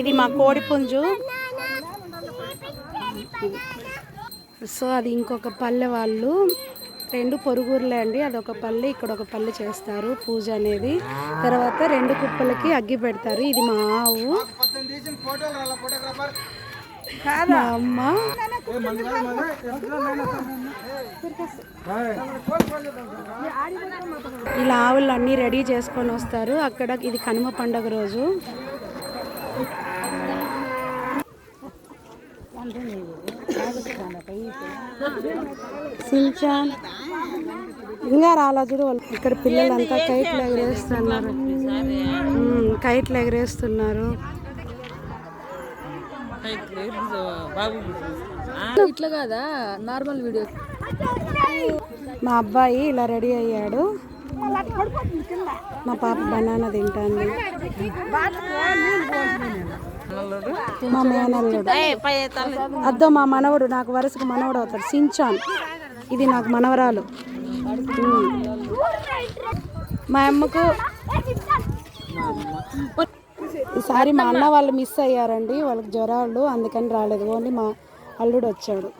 ఇది మా కోడి పుంజు. సో అది ఇంకొక పల్లె వాళ్ళు. రెండు పొరుగురులే అండి. అదొక పల్లె ఇక్కడ ఒక పల్లె చేస్తారు పూజ అనేది. తర్వాత రెండు కుప్పలకి అగ్గి పెడతారు. ఇది మా ఆవు. మా అమ్మ. ఇలా ఆవులు అన్నీ రెడీ చేసుకొని వస్తారు. అక్కడ ఇది కనుమ పండగ రోజు. సించాన్. ఇంకా రాలా చూడు వాళ్ళు. ఇక్కడ పిల్లలంతా కైట్లు ఎగరేస్తున్నారు. కైట్లు ఎగరేస్తున్నారు. ఇట్లా కాదా? Normal video. మా అబ్బాయి ఇలా రెడీ అయ్యాడు. మా పాప బనానా తింటాను మా మేనల్లుడు. అద్దో మా మనవడు నాకు వరుసకు మనవడు అవుతాడు. సించాన్. ఇది నాకు మనవరాలు. మా అమ్మకు ఈసారి మా అన్న వాళ్ళు మిస్ అయ్యారండి. వాళ్ళకి జ్వరాలు అందుకని రాలేదు. ఓన్లీ మా అల్లుడు వచ్చాడు.